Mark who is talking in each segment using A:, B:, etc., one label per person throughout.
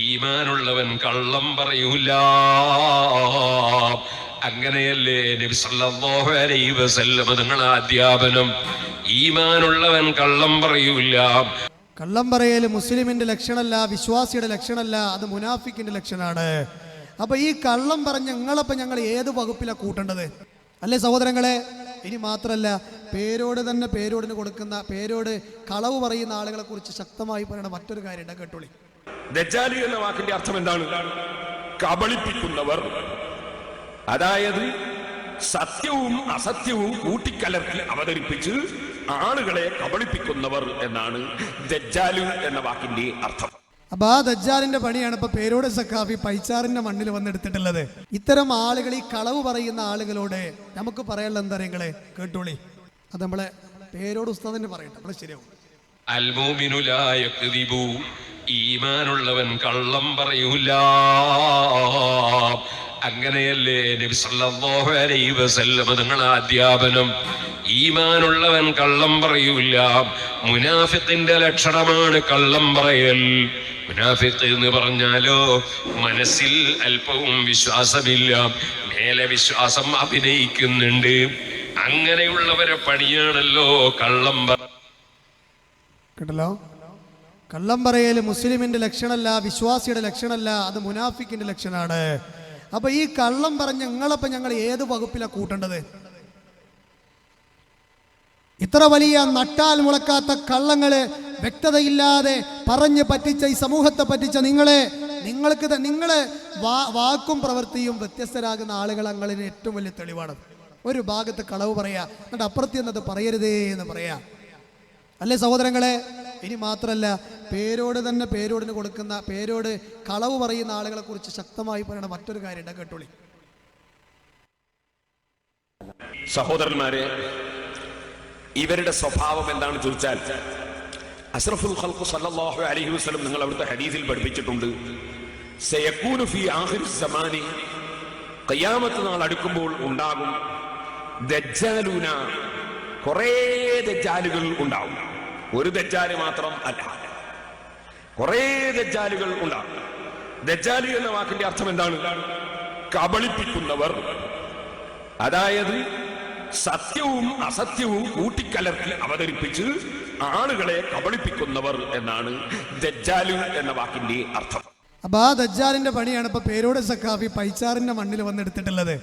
A: ഈമാനുള്ളവൻ കള്ളം പറയൂല. അങ്ങനെയല്ലേ നബി സല്ലല്ലാഹു അലൈഹി വസല്ലം നിങ്ങളെ അധ്യാപനം? ഈമാനുള്ളവൻ കള്ളം പറയൂല.
B: കള്ളം പറയൽ മുസ്ലിമിന്റെ ലക്ഷണമല്ല വിശ്വാസിയുടെ ലക്ഷണമല്ല അത് മുനാഫിക്കിന്റെ ലക്ഷണമാണ്. അപ്പൊ ഈ കള്ളം പറഞ്ഞ ഞങ്ങളപ്പോ ഞങ്ങൾ ഏത് വകുപ്പിലാണ് കൂട്ടേണ്ടത്? അല്ലേ സഹോദരങ്ങളെ? ഇനി മാത്രമല്ല പേരോട് തന്നെ പേരോടിന് കൊടുക്കുന്ന പേരോട് കളവ് പറയുന്ന ആളുകളെ കുറിച്ച് ശക്തമായി പറയുന്ന മറ്റൊരു കാര്യം കേട്ടോളി.
C: ദജാലി എന്ന വാക്കിന്റെ അർത്ഥം എന്താണ്? കബളിപ്പിക്കുന്നവർ. അതായത് സത്യവും അസത്യവും കൂട്ടിക്കലർത്തി അവതരിപ്പിച്ച് ആളുകളെ കബളിപ്പിക്കുന്നവർ എന്നാണ് ദജ്ജാലു എന്ന വാക്കിന്റെ അർത്ഥം.
B: അപ്പൊ ആ ദജ്ജാലിന്റെ പണിയാണ് ഇപ്പൊ പേരോട് സക്കാഫി പൈച്ചാറിന്റെ മണ്ണിൽ വന്നെടുത്തിട്ടുള്ളത്. ഇത്തരം ആളുകൾ ഈ കളവ് പറയുന്ന ആളുകളോട് നമുക്ക് പറയാനുള്ള എന്താ നിങ്ങളെ? കേട്ടോളി. അത് നമ്മളെ പേരോട് ഉസ്താദിന് പറയട്ടെ. നമ്മളെ ശരിയാവും.
A: ഈമാനുള്ളവൻ കള്ളം പറയൂല. അങ്ങനെയല്ലേ നബി സല്ലല്ലാഹു അലൈഹി വസല്ലം നിങ്ങളെ അധ്യാപനം? ഈമാനുള്ളവൻ കള്ളം പറയൂല മുനാഫിത്തിന്റെ ലക്ഷണമാണ് കള്ളം പറയൽ. മുനാഫിത്ത് എന്ന് പറഞ്ഞാലോ മനസ്സിൽ അല്പവും വിശ്വാസമില്ല. മേലെ വിശ്വാസം അഭിനയിക്കുന്നുണ്ട്. അങ്ങനെയുള്ളവരെ പണിയാണല്ലോ കള്ളം
B: കേട്ടല്ലോ? കള്ളം പറയൽ മുസ്ലിമിന്റെ ലക്ഷണമല്ല വിശ്വാസിയുടെ ലക്ഷണമല്ല അത് മുനാഫിക്കിന്റെ ലക്ഷണമാണ്. അപ്പൊ ഈ കള്ളം പറഞ്ഞ ഞങ്ങളപ്പോ ഞങ്ങൾ ഏത് വകുപ്പിലാണ് കൂട്ടേണ്ടത്? ഇത്ര വലിയ നട്ടാൽ മുളക്കാത്ത കള്ളങ്ങൾ വ്യക്തതയില്ലാതെ പറഞ്ഞ് പറ്റിച്ച ഈ സമൂഹത്തെ പറ്റിച്ച നിങ്ങളെ നിങ്ങൾക്ക് നിങ്ങളെ വാക്കും പ്രവൃത്തിയും വ്യത്യസ്തരാകുന്ന ആളുകൾ അങ്ങളിന് ഏറ്റവും വലിയ തെളിവാണ്. ഒരു ഭാഗത്ത് കളവ് പറയാ എന്നിട്ട് അപ്പുറത്ത് എന്നത് പറയരുതേ എന്ന് പറയാ. അല്ലേ സഹോദരങ്ങളെ? ഇനി മാത്രല്ല പേരോട് തന്നെ പേരോടിന് കൊടുക്കുന്ന പേരോട് കളവ് പറയുന്ന ആളുകളെ കുറിച്ച് ശക്തമായി പറയുന്ന മറ്റൊരു കാര്യം കേട്ടോളി.
C: സഹോദരന്മാരെ ഇവരുടെ സ്വഭാവം എന്താണ് ചോദിച്ചാൽ അഷ്റഫുൽ ഖൽഖു സല്ലല്ലാഹു അലൈഹി വസല്ലം നിങ്ങൾ അവിടുത്തെ ഹദീസിൽ പഠിപ്പിച്ചിട്ടുണ്ട്. സയകൂനു ഫീ ആഖിർ സമാനി ഖിയാമത്ത് നാൾ അടുക്കുമ്പോൾ ഉണ്ടാകും. കുറേ ദജ്ജാലുകൾ ഉണ്ടാവും. ഒരു ദജ്ജാൽ മാത്രം അല്ല. കുറേ ദജ്ജാലുകൾ ഉണ്ടാകും. ദജ്ജാലി എന്ന വാക്കിന്റെ അർത്ഥം എന്താണ്? കബളിപ്പിക്കുന്നവർ. അതായത് സത്യവും അസത്യവും കൂട്ടിക്കലർത്തി അവതരിപ്പിച്ച് ആളുകളെ കബളിപ്പിക്കുന്നവർ എന്നാണ് ദജ്ജാലു എന്ന വാക്കിന്റെ അർത്ഥം.
B: അപ്പൊ ആ ദജ്ജാലിന്റെ പണിയാണ് ഇപ്പൊ പേരോട് സക്കാഫി പൈച്ചാറിന്റെ മണ്ണിൽ വന്നെടുത്തിട്ടുള്ളത്.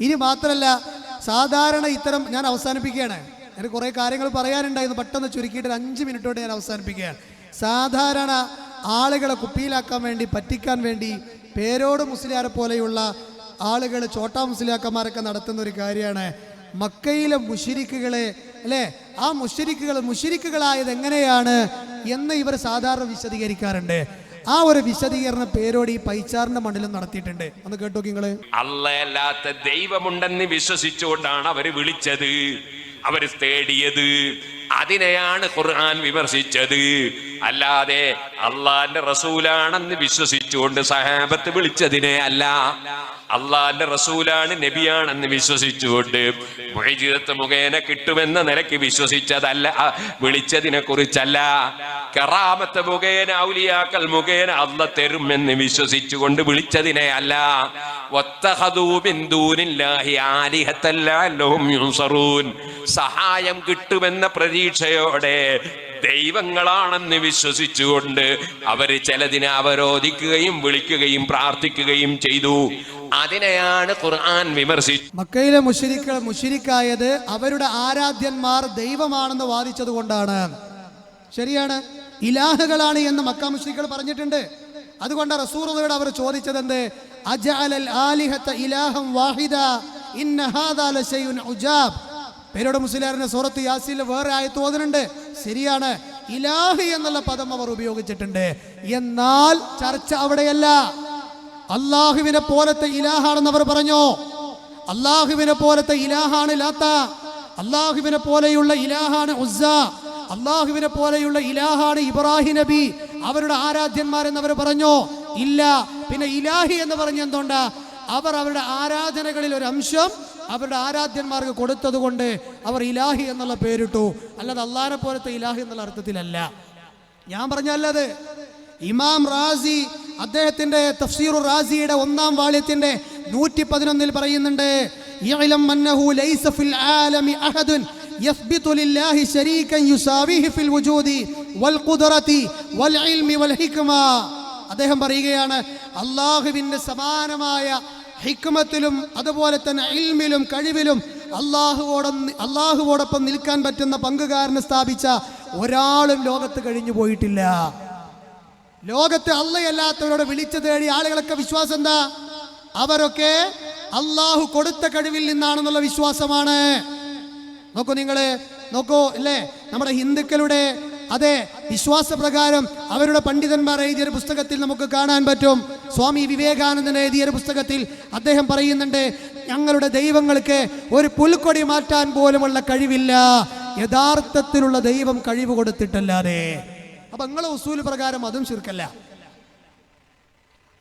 B: ഇനി മാത്രല്ല സാധാരണ ഇത്തരം ഞാൻ അവസാനിപ്പിക്കുകയാണ്. എനിക്ക് കുറേ കാര്യങ്ങൾ പറയാനുണ്ടായിരുന്നു. പെട്ടെന്ന് ചുരുക്കിയിട്ട് ഒരു അഞ്ച് മിനിറ്റോടെ ഞാൻ അവസാനിപ്പിക്കുകയാണ്. സാധാരണ ആളുകളെ കുപ്പിയിലാക്കാൻ വേണ്ടി പറ്റിക്കാൻ വേണ്ടി പേരോട് മുസ്ലിയാരെ പോലെയുള്ള ആളുകൾ ചോട്ടാ മുസ്ലിയാക്കന്മാരൊക്കെ നടത്തുന്ന ഒരു കാര്യമാണ്. മക്കയിലെ മുഷിരിക്കുകളെ അല്ലേ? ആ മുഷിരിക്കുകൾ മുഷിരിക്കുകളായത് എങ്ങനെയാണ് എന്ന് ഇവർ സാധാരണ വിശദീകരിക്കാറുണ്ട്. ആ ഒരു വിശദീകരണ പേരോട് ഈ പൈച്ചാറിന്റെ മണ്ഡലം നടത്തിയിട്ടുണ്ട്. ഒന്ന് കേട്ടോ നിങ്ങൾ.
A: അല്ലയല്ലാത്ത ദൈവമുണ്ടെന്ന് വിശ്വസിച്ചുകൊണ്ടാണ് അവർ വിളിച്ചത്. അവർ തേടിയത്. അതിനെയാണ് ഖുർആൻ വിമർശിച്ചത്. അല്ലാതെ അള്ളാന്റെ റസൂലാണെന്ന് വിശ്വസിച്ചുകൊണ്ട് സഹാബത്ത് വിളിച്ചതിനെ അല്ല. അള്ളാന്റെ റസൂലാണ് നബിയാണെന്ന് വിശ്വസിച്ചുകൊണ്ട് മുഖേന കിട്ടുമെന്ന നിലയ്ക്ക് വിശ്വസിച്ചതല്ല വിളിച്ചതിനെ കുറിച്ചല്ല. കറാമത്ത് മുഖേന ഔലിയാക്കൽ മുഖേന അല്ല തരുമെന്ന് വിശ്വസിച്ചുകൊണ്ട് വിളിച്ചതിനെ അല്ല. സഹായം കിട്ടുമെന്ന പ്രതീക്ഷയോടെ ദൈവങ്ങളാണെന്ന് വിശ്വസിച്ചുകൊണ്ട് അവർ ചിലതിനെ അവരോധിക്കുകയും വിളിക്കുകയും പ്രാർത്ഥിക്കുകയും ചെയ്തു. അതിനെയാണ് ഖുർആൻ വിമർശിച്ചത്.
B: മക്കയിലെ മുഷിരിക്കൾ മുഷിരിക്കായത് അവരുടെ ആരാധ്യന്മാർ ദൈവമാണെന്ന് വാദിച്ചത് കൊണ്ടാണ് ശരിയാണ്? ഇലാഹുകളാണ് എന്ന് മക്ക മുഷ്രിക്കൾ പറഞ്ഞിട്ടുണ്ട്. അതുകൊണ്ട് റസൂറുകളോട് അവർ ചോദിച്ചത് എന്ത് അജഅലൽ ഇലാഹം വാഹിദ ഇന്ന ഹാദാ ഉജാബ്. പേരോട് സൂറത്ത് വേറെ ആയത്ത് ശരിയാണ്. ഇലാഹ് എന്നുള്ള പദം അവർ ഉപയോഗിച്ചിട്ടുണ്ട്. എന്നാൽ ചർച്ച അവിടെയല്ല. അള്ളാഹുവിനെ പോലത്തെ ഇലാഹാണെന്ന് അവർ പറഞ്ഞു? അള്ളാഹുവിനെ പോലത്തെ ഇലാഹാണ് ലാത്ത. അള്ളാഹുവിനെ പോലെയുള്ള ഇലാഹാണ് ഉസ്സ. അള്ളാഹുവിനെ പോലെയുള്ള ഇലാഹാണ് ഇബ്രാഹിം നബി. അവരുടെ ആരാധ്യന്മാരെന്ന് അവർ പറഞ്ഞു? ഇല്ല. പിന്നെ ഇലാഹി എന്ന് പറഞ്ഞ എന്തുകൊണ്ട് അവർ അവരുടെ ആരാധനകളിൽ ഒരു അംശം അവരുടെ ആരാധ്യന്മാർക്ക് കൊടുത്തത് കൊണ്ട് അവർ ഇലാഹി എന്നുള്ള പേരിട്ടു. അല്ലാതെ അള്ളാഹിനെ പോലത്തെ ഇലാഹി എന്നുള്ള അർത്ഥത്തിലല്ല. ഞാൻ പറഞ്ഞല്ലത് ഇമാം റാസി അദ്ദേഹത്തിന്റെ തഫ്സീറു റാസിയുടെ ഒന്നാം വാള്യത്തിന്റെ നൂറ്റി പതിനൊന്നിൽ പറയുന്നുണ്ട് "ഇഅ്ലം لله شريكا يساويه في الوجود ഇൽമി വൽ ഹിക്മ അദ്ദേഹം പറയുകയാണ് അള്ളാഹുവിന്റെ സമാനമായ ഹിക്മത്തിലും അതുപോലെ തന്നെ ഇൽമിലും കഴിവിലും അള്ളാഹുവോടൊ അള്ളാഹുവോടൊപ്പം നിൽക്കാൻ പറ്റുന്ന പങ്കുകാരനെ സ്ഥാപിച്ച ഒരാളും ലോകത്ത് കഴിഞ്ഞു പോയിട്ടില്ല. ലോകത്തെ അള്ളയല്ലാത്തവരോട് വിളിച്ചു തേടി ആളുകളൊക്കെ വിശ്വാസം എന്താ? അവരൊക്കെ അള്ളാഹു കൊടുത്ത കഴിവിൽ നിന്നാണെന്നുള്ള വിശ്വാസമാണ്. നോക്കൂ നിങ്ങൾ നോക്കൂ അല്ലേ നമ്മുടെ ഹിന്ദുക്കളുടെ അതെ വിശ്വാസപ്രകാരം അവരുടെ പണ്ഡിതന്മാർ എഴുതിയൊരു പുസ്തകത്തിൽ നമുക്ക് കാണാൻ പറ്റും. സ്വാമി വിവേകാനന്ദൻ എഴുതിയൊരു പുസ്തകത്തിൽ അദ്ദേഹം പറയുന്നുണ്ട് ഞങ്ങളുടെ ദൈവങ്ങൾക്ക് ഒരു പുൽക്കൊടി മാറ്റാൻ പോലുമുള്ള കഴിവില്ല. യഥാർത്ഥത്തിലുള്ള ദൈവം കഴിവ് കൊടുത്തിട്ടല്ലാതെ. അപ്പൊ നിങ്ങളെ ഉസൂൽ പ്രകാരം അതും ചുരുക്കല്ല.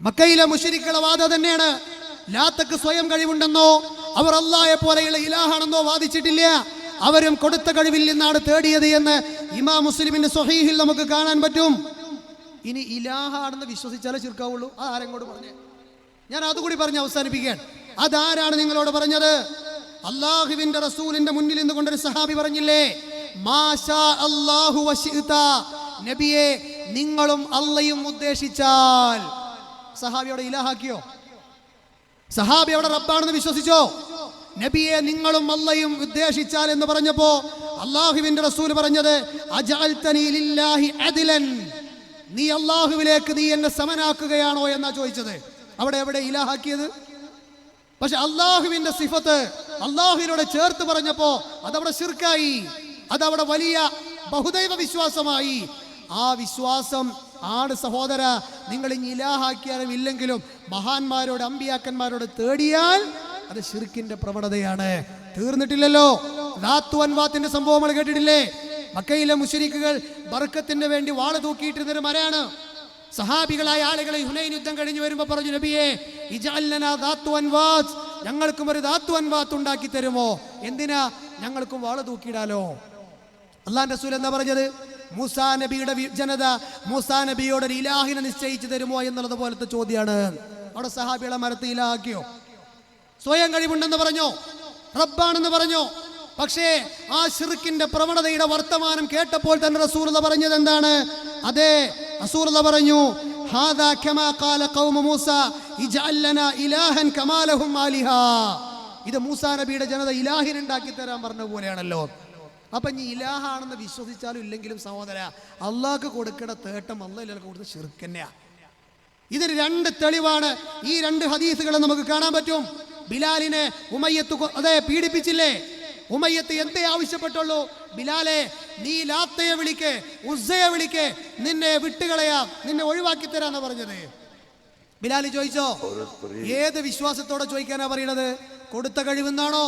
B: മക്കയിലെ മുഷരിക്കളെ വാദ തന്നെയാണ്. ലാത്തക്ക് സ്വയം കഴിവുണ്ടെന്നോ അവർ അള്ളായെ പോലെയുള്ള ഇലാഹാണെന്നോ വാദിച്ചിട്ടില്ല. അവരും കൊടുത്ത കഴിവിൽ നിന്നാണ് തേടിയത് എന്ന് ഇമാ മുസ്ലിമിന്റെ സ്വഹീഹിൽ നമുക്ക് കാണാൻ പറ്റും. ഇനി ഇലാഹാണെന്ന് വിശ്വസിച്ചാലേ ചുരുക്കാവുള്ളൂ അത് ആരെങ്കോട് പറഞ്ഞു? ഞാൻ അതുകൂടി പറഞ്ഞ് അവസാനിപ്പിക്കുകയാണ്. അതാരാണ് നിങ്ങളോട് പറഞ്ഞത്? അള്ളാഹുവിന്റെ റസൂലിന്റെ മുന്നിൽ നിന്ന് കൊണ്ടൊരു സഹാബി പറഞ്ഞില്ലേ. നബിയെ നിങ്ങളും അള്ളയും ഉദ്ദേശിച്ചാൽ. സഹാബിയോടെ ഇലാഹാക്കിയോ? സഹാബി അവിടെ റബ്ബാണെന്ന് വിശ്വസിച്ചോ? നബിയെ നിങ്ങളും അള്ളയും ഉദ്ദേശിച്ചാൽ എന്ന് പറഞ്ഞപ്പോ അള്ളാഹുവിന്റെ റസൂൽ പറഞ്ഞത് അജാൽ നീ അള്ളാഹുവിലേക്ക് നീ എന്നെ സമനാക്കുകയാണോ എന്നാ ചോദിച്ചത്. അവിടെ എവിടെ ഇലാഹാക്കിയത്? പക്ഷെ അള്ളാഹുവിന്റെ സിഫത്ത് അള്ളാഹുവിനോട് ചേർത്ത് പറഞ്ഞപ്പോ അതവിടെ ശിർക്കായി അതവിടെ വലിയ ബഹുദൈവ വിശ്വാസമായി. ആ വിശ്വാസം ആണ് സഹോദര നിങ്ങൾ ഇനി ഇലാഹാക്കിയാലും ഇല്ലെങ്കിലും മഹാന്മാരോട് അമ്പിയാക്കന്മാരോട് തേടിയാൽ അത് ഷിർക്കിന്റെ പ്രവണതയാണ്. തീർന്നിട്ടില്ലല്ലോ. റാത്തു അൻവാത്തിന്റെ സംഭവം നമ്മൾ കേട്ടിട്ടില്ലേ? മക്കയിലെ മുഷരിക്കുകൾ ബർക്കത്തിന് വേണ്ടി വാള തൂക്കിയിട്ടിരുന്നൊരു മരയാണ് സഹാബികളായ ആളുകളെ ഹുനൈൻ യുദ്ധം കഴിഞ്ഞു വരുമ്പോൾ പറഞ്ഞു നബിയെ ഞങ്ങൾക്കും ഒരു ദാത്തു അൻവാത്ത് ഉണ്ടാക്കി തരുമോ? എന്തിനാ ഞങ്ങൾക്കും വാള തൂക്കിയിടാലോ? അള്ളാൻ റസൂൽ എന്താ പറഞ്ഞത്? മൂസാ നബിയുടെ ജനത മൂസാ നബിയോട് ഒരു ഇലാഹിനെ നിശ്ചയിച്ചു തരുമോ എന്നുള്ളത് പോലത്തെ ചോദ്യമാണ് അവിടെ സഹാബികളെ മരത്ത് ഇലാക്കിയോ സ്വയം കഴിവുണ്ടെന്ന് പറഞ്ഞോ. റബ്ബാണെന്ന് പറഞ്ഞോ. പക്ഷേ ആ ഷിർക്കിന്റെ പ്രവണതയുടെ വർത്തമാനം കേട്ടപ്പോൾ തന്നെ റസൂർല പറഞ്ഞത് എന്താണ്? അതെ റസൂർല പറഞ്ഞു "ഹാദാ കമാ മൂസ ഇലാഹൻ കമാലഹും ആലിഹ." ഇത് മൂസാ നബിയുടെ ജനത ഇലാഹിൻ ഉണ്ടാക്കി തരാൻ പറഞ്ഞ പോലെയാണല്ലോ. അപ്പൊ ഇനി ഇലാഹാണെന്ന് വിശ്വസിച്ചാലും ഇല്ലെങ്കിലും സഹോദര അള്ളാഹ്ക്ക് കൊടുക്കേണ്ട തേട്ടം അള്ളാഹ് കൊടുത്ത ഷിർക്കന്നെയാ ഇതിന് രണ്ട് തെളിവാണ് ഈ രണ്ട് ഹദീസുകളെ നമുക്ക് കാണാൻ പറ്റും. ബിലാലിനെ ഉമയ്യത്ത് അതെ പീഡിപ്പിച്ചില്ലേ? ഉമയ്യത്ത് എന്തേ ആവശ്യപ്പെട്ടുള്ളൂ? ബിലാലെ നീ ലാത്തയെ വിളിക്കേ ഉസ്സയെ വിളിക്കേ നിന്നെ വിട്ടുകളയാം നിന്നെ ഒഴിവാക്കി തരാന്ന് പറഞ്ഞത്. ബിലാലി ചോദിച്ചോ ഏത് വിശ്വാസത്തോടെ ചോദിക്കാനാ പറയണത്? കൊടുത്ത കഴിവെന്നാണോ?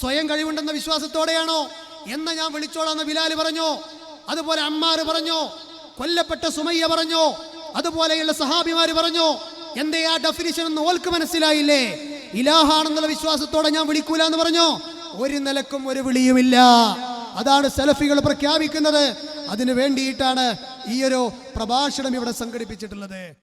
B: സ്വയം കഴിവുണ്ടെന്ന വിശ്വാസത്തോടെയാണോ? എന്ന ഞാൻ വിളിച്ചോളാന്ന് ബിലാൽ പറഞ്ഞു? അതുപോലെ അമ്മാര് പറഞ്ഞു? കൊല്ലപ്പെട്ട സുമയ്യ പറഞ്ഞു? അതുപോലെയുള്ള സഹാബിമാര് പറഞ്ഞു? എന്തേ ആ ഡെഫിനിഷൻ എന്ന് ഓൾക്ക് മനസ്സിലായില്ലേ? ഇലാഹാണെന്നുള്ള വിശ്വാസത്തോടെ ഞാൻ വിളിക്കൂല എന്ന് പറഞ്ഞോ? ഒരു നിലക്കും ഒരു വിളിയുമില്ല. അതാണ് സെലഫികൾ പ്രഖ്യാപിക്കുന്നത്. അതിനു വേണ്ടിയിട്ടാണ് ഈ ഒരു പ്രഭാഷണം ഇവിടെ സംഘടിപ്പിച്ചിട്ടുള്ളത്.